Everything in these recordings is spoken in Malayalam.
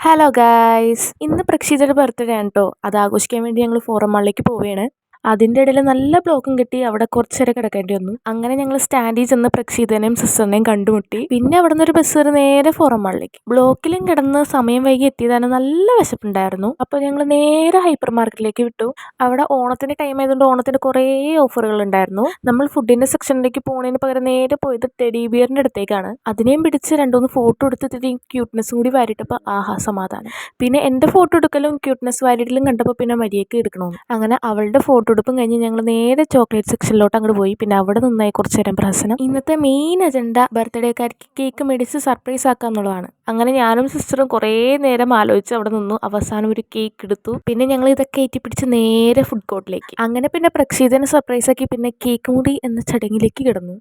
ഹലോ ഗായ്സ് ഇന്ന് പ്രക്ഷിതയുടെ ബർത്ത്ഡേ ആണ് കേട്ടോ അത് ആഘോഷിക്കാൻ വേണ്ടി ഞങ്ങൾ ഫോറം മാളിലേക്ക് പോവുകയാണ്. അതിന്റെ ഇടയിൽ നല്ല ബ്ലോക്കും കിട്ടി. അവിടെ കുറച്ച് നേരം കിടക്കേണ്ടി വന്നു. അങ്ങനെ ഞങ്ങൾ സ്റ്റാൻഡിൽ ചെന്ന് പ്രക്ഷീതനെയും സിസ്റ്ററിനെയും കണ്ടുമുട്ടി. പിന്നെ അവിടെ നിന്ന് ഒരു ബസ് കയറി നേരെ ഫോറം മാളിലേക്ക് ബ്ലോക്കിലും കിടന്ന് സമയം വൈകി എത്തിയതാണ് നല്ല വിശപ്പുണ്ടായിരുന്നു. അപ്പോൾ ഞങ്ങൾ നേരെ ഹൈപ്പർ മാർക്കറ്റിലേക്ക് വിട്ടു. അവിടെ ഓണത്തിന്റെ ടൈം ആയതുകൊണ്ട് ഓണത്തിന്റെ കുറേ ഓഫറുകൾ ഉണ്ടായിരുന്നു. നമ്മൾ ഫുഡിന്റെ സെക്ഷനിലേക്ക് പോകുന്നതിന് പകരം നേരെ പോയത് ടെഡി ബിയറിന്റെ അടുത്തേക്കാണ്. അതിനെയും പിടിച്ച് രണ്ടുമൂന്ന് ഫോട്ടോ എടുത്തിട്ട് ക്യൂട്ട്നെസ്സും കൂടി വാരിട്ടപ്പോൾ ആഹാ സമാധാനം. പിന്നെ എന്റെ ഫോട്ടോ എടുക്കലും ക്യൂട്ട്നെസ് വാരിടലും കണ്ടപ്പോൾ പിന്നെ മരിയൊക്കെ എടുക്കണമെന്ന് അങ്ങനെ അവളുടെ ഫോട്ടോ എടുപ്പും കഴിഞ്ഞ് ഞങ്ങൾ നേരെ ചോക്ലേറ്റ് സെക്ഷനിലോട്ട് അങ്ങോട്ട് പോയി. പിന്നെ അവിടെ നിന്നായി കുറച്ച് നേരം പ്രസനം ഇന്നത്തെ മെയിൻ അജണ്ട ബർത്ത്ഡേക്കാർക്ക് കേക്ക് മേടിച്ച് സർപ്രൈസ് ആക്കുക എന്നുള്ളതാണ്. അങ്ങനെ ഞാനും സിസ്റ്ററും കുറേ നേരം ആലോചിച്ച് അവിടെ നിന്നു. അവസാനം ഒരു കേക്ക് എടുത്തു. പിന്നെ ഞങ്ങൾ ഇതൊക്കെ ഏറ്റിപ്പിടിച്ച് നേരെ ഫുഡ് കോർട്ടിലേക്ക് അങ്ങനെ പിന്നെ പ്രക്ഷീതനെ സർപ്രൈസ് ആക്കി പിന്നെ കേക്ക് മുറി എന്ന ചടങ്ങിലേക്ക് കിടന്നു.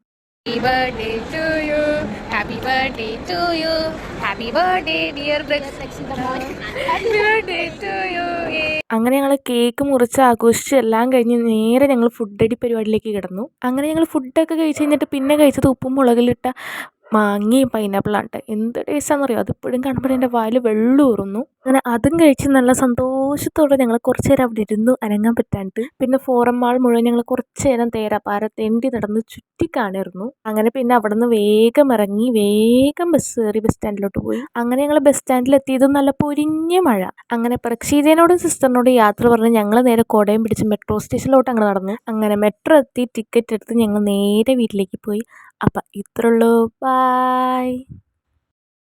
Happy birthday to you. Happy birthday to you. Happy birthday, dear Happy birthday to you. അങ്ങനെ ഞങ്ങൾ കേക്ക് മുറിച്ച് ആഘോഷിച്ച് എല്ലാം കഴിഞ്ഞ് നേരെ ഞങ്ങൾ ഫുഡ് പരിപാടിയിലേക്ക് കിടന്നു. അങ്ങനെ ഞങ്ങൾ ഫുഡൊക്കെ കഴിച്ച് കഴിഞ്ഞിട്ട് പിന്നെ കഴിച്ചത് ഉപ്പും മുളകിലിട്ട മാങ്ങയും പൈനാപ്പിളാണ് എന്ത് ടേസ്റ്റാണെന്നറിയോ അതിപ്പോഴും കാണുമ്പോൾ എന്റെ വായിൽ വെള്ളം ഊറുന്നു അങ്ങനെ അതും കഴിച്ച് നല്ല സന്തോഷത്തോടെ ഞങ്ങൾ കുറച്ച് നേരം അവിടെ ഇരുന്നു അനങ്ങാൻ പറ്റാണ്ട് പിന്നെ ഫോറം മാൾ മുഴുവൻ ഞങ്ങൾ കുറച്ച് നേരം തേരാപ്പാര തെണ്ടി നടന്ന് ചുറ്റി കാണിരുന്നു. അങ്ങനെ പിന്നെ അവിടെ നിന്ന് വേഗം ഇറങ്ങി വേഗം ബസ് കയറി ബസ് സ്റ്റാൻഡിലോട്ട് പോയി. അങ്ങനെ ഞങ്ങൾ ബസ് സ്റ്റാൻഡിൽ എത്തിയത് നല്ല പൊരിഞ്ഞ മഴ. അങ്ങനെ പ്രക്ഷീതനോടും സിസ്റ്ററിനോടും യാത്ര പറഞ്ഞ് ഞങ്ങൾ നേരെ കോടയം പിടിച്ച് മെട്രോ സ്റ്റേഷനിലോട്ട് അങ്ങനെ നടന്നു. അങ്ങനെ മെട്രോ എത്തി ടിക്കറ്റ് എടുത്ത് ഞങ്ങൾ നേരെ വീട്ടിലേക്ക് പോയി. അപ്പം ഇത്രയുള്ളൂ ബായ്